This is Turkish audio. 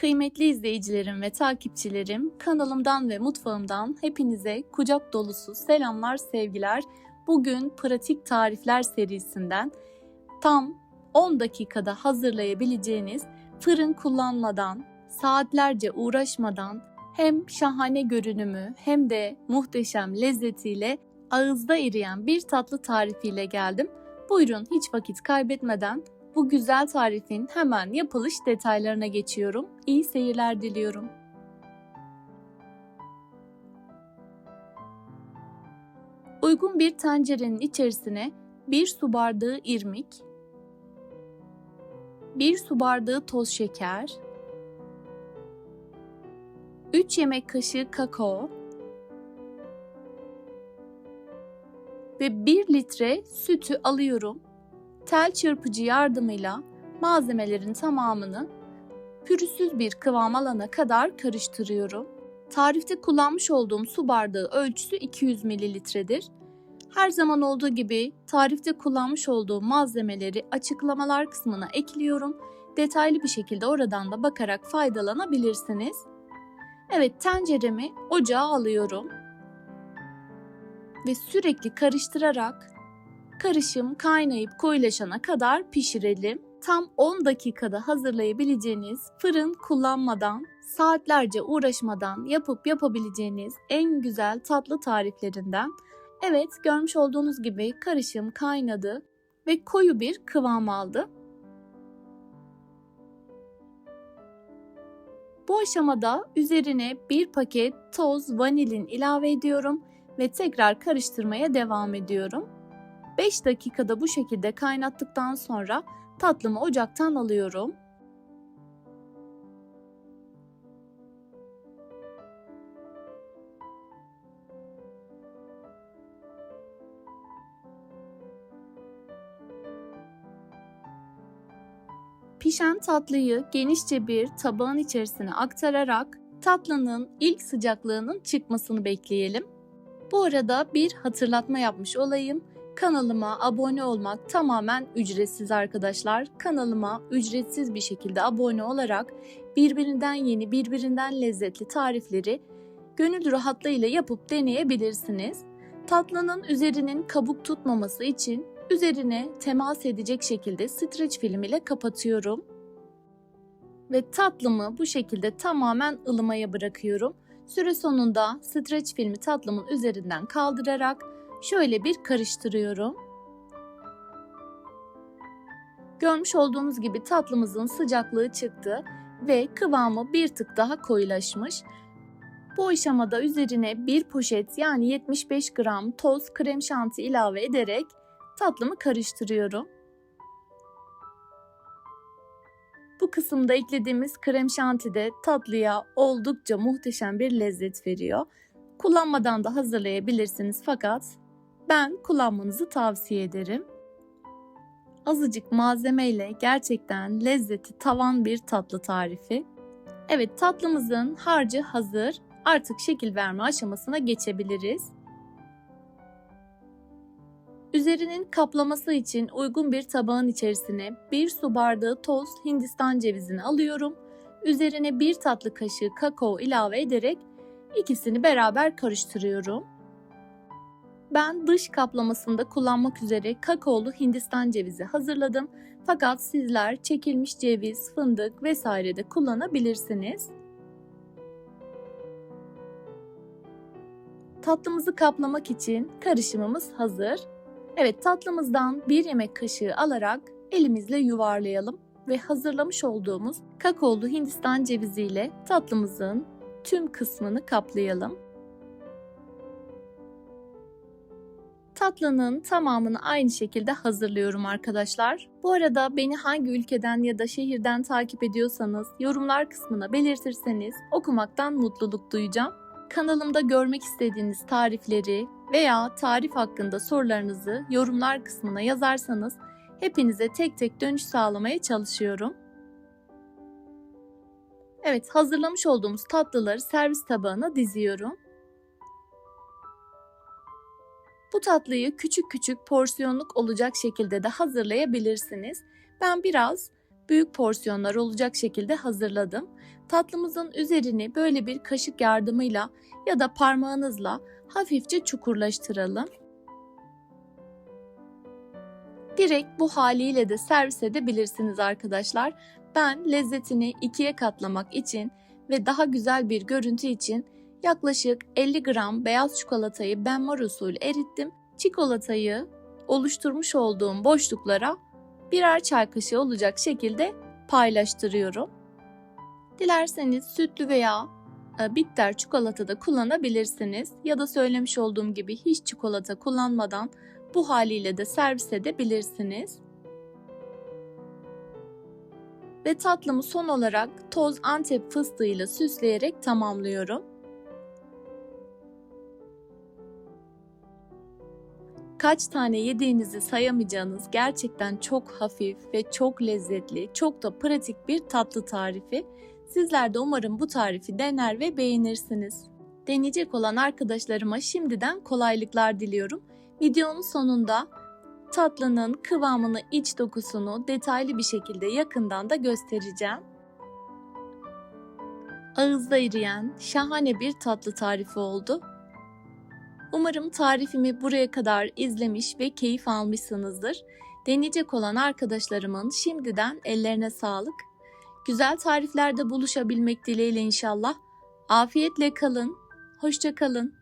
Kıymetli izleyicilerim ve takipçilerim, kanalımdan ve mutfağımdan hepinize kucak dolusu selamlar, sevgiler. Bugün pratik tarifler serisinden tam 10 dakikada hazırlayabileceğiniz fırın kullanmadan, saatlerce uğraşmadan hem şahane görünümü hem de muhteşem lezzetiyle ağızda eriyen bir tatlı tarifiyle geldim. Buyurun hiç vakit kaybetmeden bu güzel tarifin hemen yapılış detaylarına geçiyorum. İyi seyirler diliyorum. Uygun bir tencerenin içerisine 1 su bardağı irmik, 1 su bardağı toz şeker, 3 yemek kaşığı kakao ve 1 litre sütü alıyorum tel çırpıcı yardımıyla malzemelerin tamamını pürüzsüz bir kıvam alana kadar karıştırıyorum. Tarifte kullanmış olduğum su bardağı ölçüsü 200 mililitredir. Her zaman olduğu gibi tarifte kullanmış olduğum malzemeleri açıklamalar kısmına ekliyorum. Detaylı bir şekilde oradan da bakarak faydalanabilirsiniz. Evet tenceremi ocağa alıyorum. Ve sürekli karıştırarak Karışım kaynayıp koyulaşana kadar pişirelim. Tam 10 dakikada hazırlayabileceğiniz fırın kullanmadan, saatlerce uğraşmadan yapıp yapabileceğiniz en güzel tatlı tariflerinden. Evet, görmüş olduğunuz gibi karışım kaynadı ve koyu bir kıvam aldı. Bu aşamada üzerine bir paket toz vanilin ilave ediyorum ve tekrar karıştırmaya devam ediyorum. 5 dakikada bu şekilde kaynattıktan sonra tatlımı ocaktan alıyorum. Pişen tatlıyı genişçe bir tabağın içerisine aktararak tatlının ilk sıcaklığının çıkmasını bekleyelim. Bu arada bir hatırlatma yapmış olayım. Kanalıma abone olmak tamamen ücretsiz arkadaşlar. Kanalıma ücretsiz bir şekilde abone olarak birbirinden yeni, birbirinden lezzetli tarifleri gönül rahatlığıyla yapıp deneyebilirsiniz. Tatlının üzerinin kabuk tutmaması için üzerine temas edecek şekilde streç film ile kapatıyorum. Ve tatlımı bu şekilde tamamen ılımaya bırakıyorum. Süre sonunda streç filmi tatlımın üzerinden kaldırarak şöyle bir karıştırıyorum. Görmüş olduğunuz gibi tatlımızın sıcaklığı çıktı ve kıvamı bir tık daha koyulaşmış. Bu aşamada üzerine bir poşet yani 75 gram toz krem şanti ilave ederek tatlımı karıştırıyorum. Bu kısımda eklediğimiz krem şanti de tatlıya oldukça muhteşem bir lezzet veriyor. Kullanmadan da hazırlayabilirsiniz fakat ben kullanmanızı tavsiye ederim. Azıcık malzemeyle gerçekten lezzeti tavan bir tatlı tarifi. Evet tatlımızın harcı hazır. Artık şekil verme aşamasına geçebiliriz. Üzerinin kaplaması için uygun bir tabağın içerisine bir su bardağı toz hindistan cevizini alıyorum. Üzerine bir tatlı kaşığı kakao ilave ederek ikisini beraber karıştırıyorum. Ben dış kaplamasında kullanmak üzere kakaolu Hindistan cevizi hazırladım. Fakat sizler çekilmiş ceviz, fındık vesaire de kullanabilirsiniz. Tatlımızı kaplamak için karışımımız hazır. Evet tatlımızdan bir yemek kaşığı alarak elimizle yuvarlayalım ve hazırlamış olduğumuz kakaolu Hindistan cevizi ile tatlımızın tüm kısmını kaplayalım. Tatlının tamamını aynı şekilde hazırlıyorum arkadaşlar. Bu arada beni hangi ülkeden ya da şehirden takip ediyorsanız yorumlar kısmına belirtirseniz okumaktan mutluluk duyacağım. Kanalımda görmek istediğiniz tarifleri veya tarif hakkında sorularınızı yorumlar kısmına yazarsanız hepinize tek tek dönüş sağlamaya çalışıyorum. Evet, hazırlamış olduğumuz tatlıları servis tabağına diziyorum. Bu tatlıyı küçük küçük porsiyonluk olacak şekilde de hazırlayabilirsiniz. Ben biraz büyük porsiyonlar olacak şekilde hazırladım. Tatlımızın üzerini böyle bir kaşık yardımıyla ya da parmağınızla hafifçe çukurlaştıralım. Direkt bu haliyle de servis edebilirsiniz arkadaşlar. Ben lezzetini ikiye katlamak için ve daha güzel bir görüntü için yaklaşık 50 gram beyaz çikolatayı benmar usulü erittim. Çikolatayı oluşturmuş olduğum boşluklara birer çay kaşığı olacak şekilde paylaştırıyorum. Dilerseniz sütlü veya e, bitter çikolata da kullanabilirsiniz ya da söylemiş olduğum gibi hiç çikolata kullanmadan bu haliyle de servis edebilirsiniz. Ve tatlımı son olarak toz antep fıstığıyla süsleyerek tamamlıyorum. Kaç tane yediğinizi sayamayacağınız gerçekten çok hafif ve çok lezzetli, çok da pratik bir tatlı tarifi. Sizler de umarım bu tarifi dener ve beğenirsiniz. Deneyecek olan arkadaşlarıma şimdiden kolaylıklar diliyorum. Videonun sonunda tatlının kıvamını, iç dokusunu detaylı bir şekilde yakından da göstereceğim. Ağızda eriyen şahane bir tatlı tarifi oldu. Umarım tarifimi buraya kadar izlemiş ve keyif almışsınızdır. Deneyecek olan arkadaşlarımın şimdiden ellerine sağlık. Güzel tariflerde buluşabilmek dileğiyle inşallah. Afiyetle kalın, hoşça kalın.